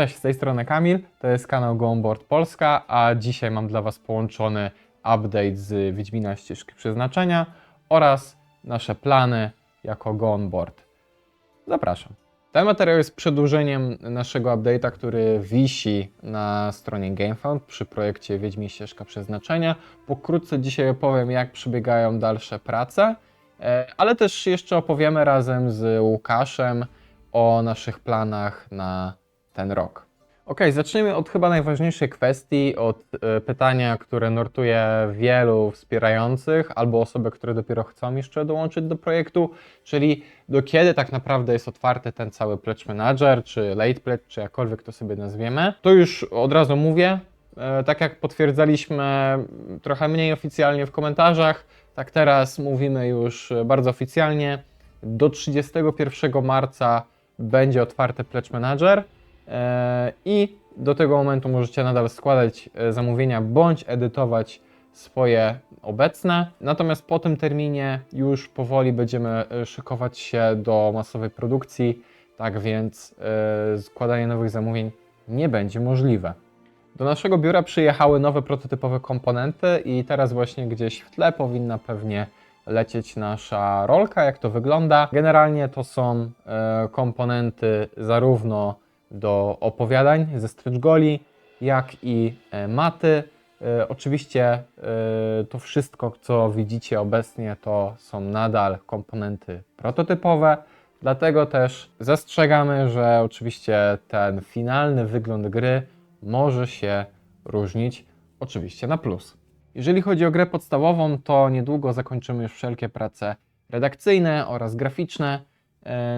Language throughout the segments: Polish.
Cześć, z tej strony Kamil, to jest kanał Go On Board Polska, a dzisiaj mam dla Was połączony update z Wiedźmina Ścieżki Przeznaczenia oraz nasze plany jako Go On Board. Zapraszam. Ten materiał jest przedłużeniem naszego update'a, który wisi na stronie GameFound przy projekcie Wiedźmin Ścieżka Przeznaczenia. Pokrótce dzisiaj opowiem, jak przebiegają dalsze prace, e, ale też jeszcze opowiemy razem z Łukaszem o naszych planach na ten rok. Ok, zacznijmy od chyba najważniejszej kwestii, od e, pytania, które nurtuje wielu wspierających albo osoby, które dopiero chcą jeszcze dołączyć do projektu, czyli do kiedy tak naprawdę jest otwarty ten cały Pledge Manager, czy Late Pledge, czy jakkolwiek to sobie nazwiemy. To już od razu mówię, e, tak jak potwierdzaliśmy trochę mniej oficjalnie w komentarzach, tak teraz mówimy już bardzo oficjalnie. Do 31 marca będzie otwarty Pledge Manager. E, I do tego momentu możecie nadal składać e, zamówienia bądź edytować swoje obecne. Natomiast po tym terminie już powoli będziemy e, szykować się do masowej produkcji, tak więc składanie nowych zamówień nie będzie możliwe. Do naszego biura przyjechały nowe prototypowe komponenty i teraz właśnie gdzieś w tle powinna pewnie lecieć nasza rolka, jak to wygląda. Generalnie to są komponenty zarówno do opowiadań ze stretch goli, jak i e, maty. E, Oczywiście e, to wszystko, co widzicie obecnie, to są nadal komponenty prototypowe, dlatego też zastrzegamy, że oczywiście ten finalny wygląd gry może się różnić oczywiście na plus. Jeżeli chodzi o grę podstawową, to niedługo zakończymy już wszelkie prace redakcyjne oraz graficzne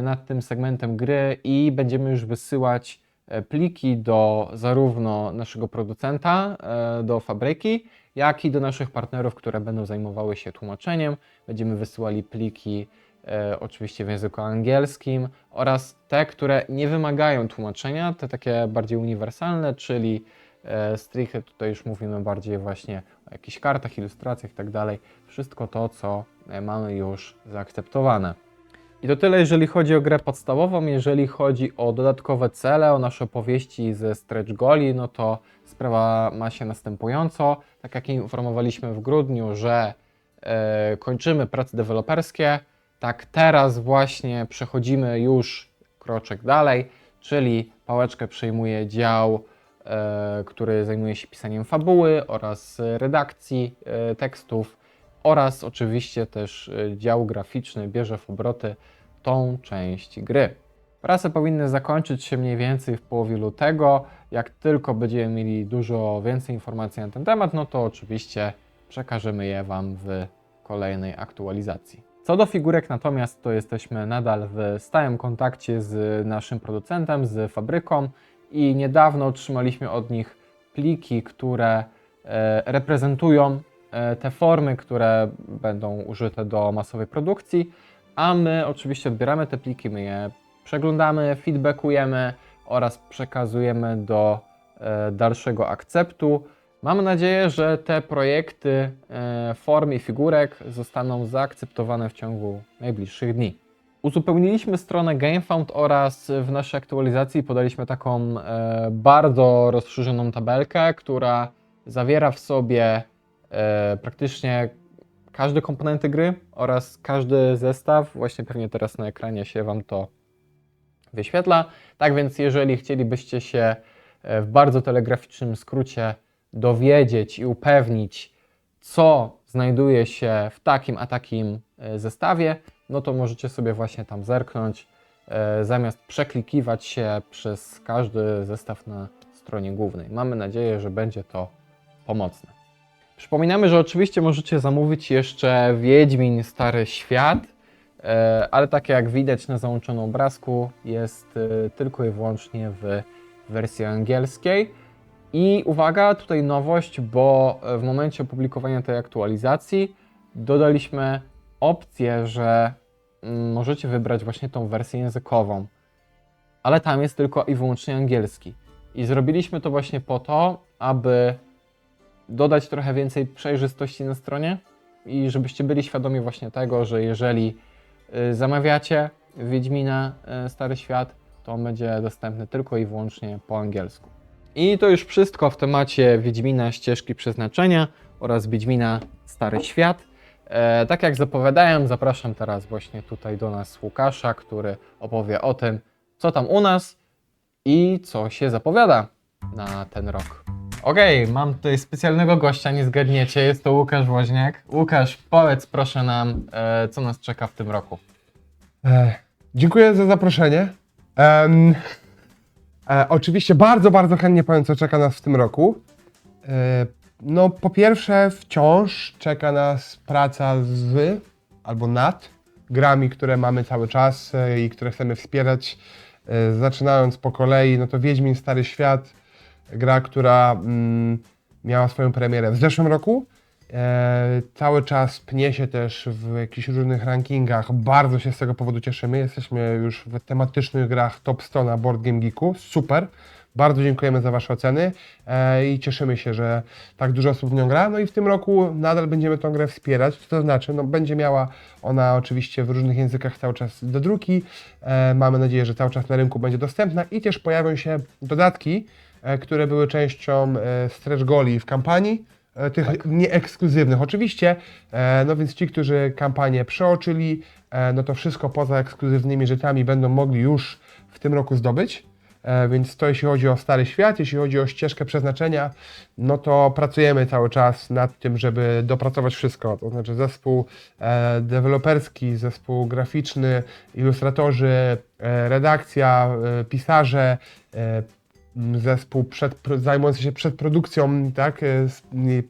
nad tym segmentem gry i będziemy już wysyłać e, pliki do zarówno naszego producenta, e, do fabryki, jak i do naszych partnerów, które będą zajmowały się tłumaczeniem. Będziemy wysyłali pliki e, oczywiście w języku angielskim oraz te, które nie wymagają tłumaczenia, te takie bardziej uniwersalne, czyli e, stricte tutaj już mówimy bardziej właśnie o jakichś kartach, ilustracjach tak dalej. Wszystko to, co e, mamy już zaakceptowane. I to tyle, jeżeli chodzi o grę podstawową. Jeżeli chodzi o dodatkowe cele, o nasze opowieści ze Stretch Goli, no to sprawa ma się następująco. Tak jak informowaliśmy w grudniu, że e, kończymy prace deweloperskie, tak teraz właśnie przechodzimy już kroczek dalej, czyli pałeczkę przejmuje dział, e, który zajmuje się pisaniem fabuły oraz redakcji e, tekstów oraz oczywiście też e, dział graficzny bierze w obroty tą część gry. Prace powinny zakończyć się mniej więcej w połowie lutego. Jak tylko będziemy mieli dużo więcej informacji na ten temat, no to oczywiście przekażemy je Wam w kolejnej aktualizacji. Co do figurek natomiast, to jesteśmy nadal w stałym kontakcie z naszym producentem, z fabryką i niedawno otrzymaliśmy od nich pliki, które e, reprezentują te formy, które będą użyte do masowej produkcji, a my oczywiście odbieramy te pliki, my je przeglądamy, feedbackujemy oraz przekazujemy do e, dalszego akceptu. Mam nadzieję, że te projekty e, form i figurek zostaną zaakceptowane w ciągu najbliższych dni. Uzupełniliśmy stronę GameFound oraz w naszej aktualizacji podaliśmy taką e, bardzo rozszerzoną tabelkę, która zawiera w sobie e, praktycznie każde komponenty gry oraz każdy zestaw. Właśnie pewnie teraz na ekranie się Wam to wyświetla. Tak więc, jeżeli chcielibyście się e, w bardzo telegraficznym skrócie dowiedzieć i upewnić, co znajduje się w takim a takim e, zestawie, no to możecie sobie właśnie tam zerknąć, e, zamiast przeklikiwać się przez każdy zestaw na stronie głównej. Mamy nadzieję, że będzie to pomocne. Przypominamy, że oczywiście możecie zamówić jeszcze Wiedźmin Stary Świat, e, ale tak jak widać na załączonym obrazku, jest e, tylko i wyłącznie w wersji angielskiej. I uwaga, tutaj nowość, bo e, w momencie opublikowania tej aktualizacji dodaliśmy opcję, że mm, możecie wybrać właśnie tą wersję językową, ale tam jest tylko i wyłącznie angielski. I zrobiliśmy to właśnie po to, aby dodać trochę więcej przejrzystości na stronie i żebyście byli świadomi właśnie tego, że jeżeli y, zamawiacie Wiedźmina y, Stary Świat, to on będzie dostępny tylko i wyłącznie po angielsku. I to już wszystko w temacie Wiedźmina Ścieżki Przeznaczenia oraz Wiedźmina Stary Świat. E, tak jak zapowiadałem, zapraszam teraz właśnie tutaj do nas Łukasza, który opowie o tym, co tam u nas i co się zapowiada na ten rok. Okej, mam tutaj specjalnego gościa, nie zgadniecie, jest to Łukasz Woźniak. Łukasz, powiedz proszę nam, e, co nas czeka w tym roku. E, dziękuję za zaproszenie. E, oczywiście bardzo, bardzo chętnie powiem, co czeka nas w tym roku. E, no, po pierwsze, wciąż czeka nas praca z albo nad grami, które mamy cały czas e, i które chcemy wspierać. E, zaczynając po kolei, no to Wiedźmin Stary Świat, gra, która mm, miała swoją premierę w zeszłym roku. E, cały czas pnie się też w jakichś różnych rankingach. Bardzo się z tego powodu cieszymy. Jesteśmy już w tematycznych grach top 100 na Board Game Geeku. Super. Bardzo dziękujemy za Wasze oceny e, i cieszymy się, że tak dużo osób w nią gra. No i w tym roku nadal będziemy tę grę wspierać. Co to znaczy? No, będzie miała ona oczywiście w różnych językach cały czas do druki. E, mamy nadzieję, że cały czas na rynku będzie dostępna i też pojawią się dodatki, które były częścią e, stretch goli w kampanii e, tych nieekskluzywnych oczywiście, e, no więc ci, którzy kampanię przeoczyli, e, no to wszystko poza ekskluzywnymi rzeczami będą mogli już w tym roku zdobyć. E, Więc to jeśli chodzi o Stary Świat, jeśli chodzi o ścieżkę przeznaczenia, no to pracujemy cały czas nad tym, żeby dopracować wszystko. To znaczy zespół e, deweloperski, zespół graficzny, ilustratorzy, e, redakcja, e, pisarze, e, zespół przed, zajmujący się przedprodukcją, tak, e,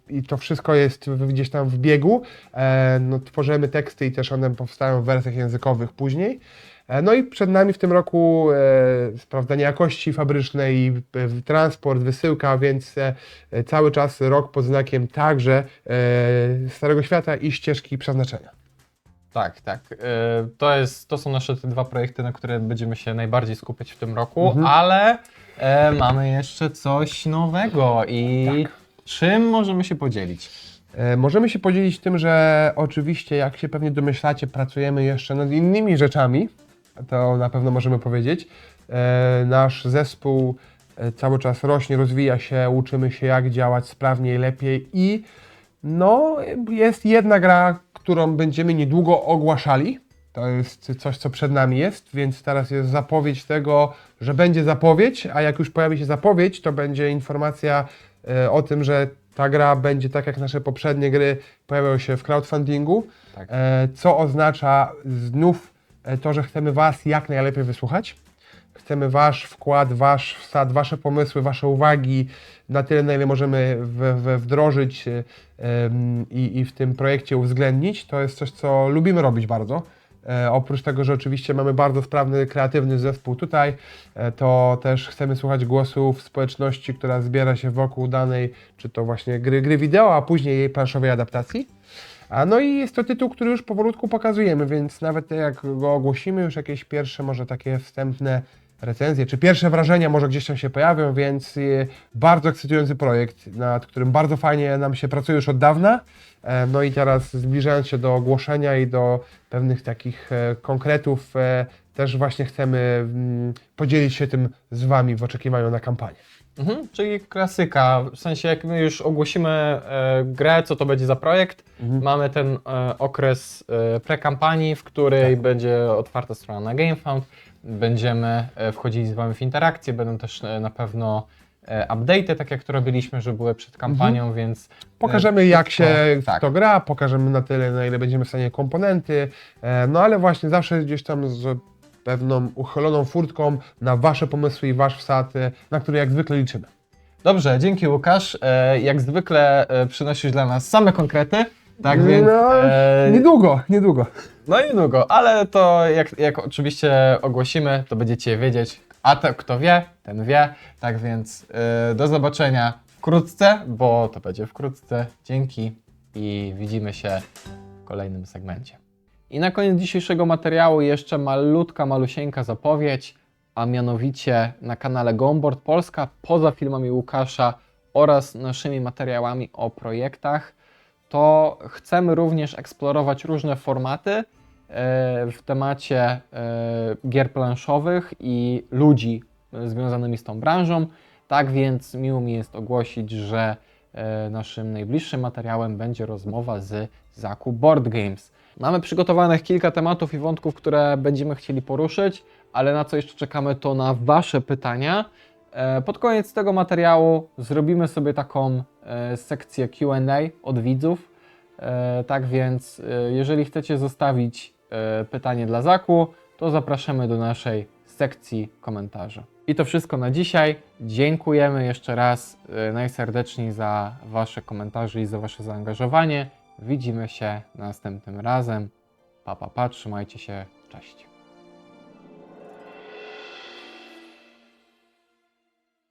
i, to wszystko jest gdzieś tam w biegu. E, no, tworzymy teksty i też one powstają w wersjach językowych później. E, No i przed nami w tym roku e, sprawdzanie jakości fabrycznej, transport, wysyłka, więc cały czas rok pod znakiem także Starego Świata i ścieżki przeznaczenia. Tak, tak. To, jest, to są nasze te dwa projekty, na które będziemy się najbardziej skupiać w tym roku, Mhm. ale e, mamy jeszcze coś nowego i Tak. czym możemy się podzielić? E, Możemy się podzielić tym, że oczywiście, jak się pewnie domyślacie, pracujemy jeszcze nad innymi rzeczami. To na pewno możemy powiedzieć. E, Nasz zespół e, cały czas rośnie, rozwija się, uczymy się, jak działać sprawniej, lepiej i no, jest jedna gra, którą będziemy niedługo ogłaszali. To jest coś, co przed nami jest, więc teraz jest zapowiedź tego, że będzie zapowiedź, a jak już pojawi się zapowiedź, to będzie informacja e, o tym, że ta gra będzie tak jak nasze poprzednie gry pojawiają się w crowdfundingu, Tak. e, co oznacza znów e, to, że chcemy Was jak najlepiej wysłuchać. Chcemy Wasz wkład, Wasz wsad, Wasze pomysły, Wasze uwagi na tyle, na ile możemy w, w, wdrożyć i w tym projekcie uwzględnić. To jest coś, co lubimy robić bardzo. E, oprócz tego, że oczywiście mamy bardzo sprawny, kreatywny zespół tutaj, e, to też chcemy słuchać głosów społeczności, która zbiera się wokół danej, czy to właśnie gry, gry wideo, a później jej planszowej adaptacji. A no i jest to tytuł, który już powolutku pokazujemy, więc nawet jak go ogłosimy, już jakieś pierwsze może takie wstępne recenzje, czy pierwsze wrażenia może gdzieś tam się pojawią, więc e, bardzo ekscytujący projekt, nad którym bardzo fajnie nam się pracuje już od dawna. E, No i teraz zbliżając się do ogłoszenia i do pewnych takich e, konkretów, e, też właśnie chcemy mm, podzielić się tym z Wami w oczekiwaniu na kampanię. Mhm, czyli klasyka, w sensie jak my już ogłosimy e, grę, co to będzie za projekt, mamy ten e, okres e, prekampanii, w której będzie otwarta strona na GameFound, będziemy e, wchodzili z Wami w interakcje, będą też e, na pewno e, update'y, tak jak to robiliśmy, że były przed kampanią, więc... e, Pokażemy jak się w tak. to gra, pokażemy na tyle, na ile będziemy w stanie komponenty, no ale właśnie zawsze gdzieś tam z pewną uchyloną furtką na Wasze pomysły i Wasz wsad, na który jak zwykle liczymy. Dobrze, dzięki Łukasz. Jak zwykle przynosisz dla nas same konkrety, tak więc... No, e, niedługo, niedługo. No i długo, ale to jak, jak oczywiście ogłosimy, to będziecie wiedzieć, a to kto wie, ten wie. Tak więc yy, do zobaczenia wkrótce, bo to będzie wkrótce. Dzięki i widzimy się w kolejnym segmencie. I na koniec dzisiejszego materiału jeszcze malutka, malusieńka zapowiedź, a mianowicie na kanale Gomboard Polska, poza filmami Łukasza oraz naszymi materiałami o projektach, to chcemy również eksplorować różne formaty, w temacie e, gier planszowych i ludzi e, związanymi z tą branżą. Tak więc miło mi jest ogłosić, że e, naszym najbliższym materiałem będzie rozmowa z Zaku Board Games. Mamy przygotowanych kilka tematów i wątków, które będziemy chcieli poruszyć, ale na co jeszcze czekamy, to na Wasze pytania. E, Pod koniec tego materiału zrobimy sobie taką e, sekcję QA od widzów. E, Tak więc, jeżeli chcecie zostawić pytanie dla Zaku, to zapraszamy do naszej sekcji komentarzy. I to wszystko na dzisiaj. Dziękujemy jeszcze raz najserdeczniej za Wasze komentarze i za Wasze zaangażowanie. Widzimy się następnym razem. Pa, pa, pa, trzymajcie się. Cześć.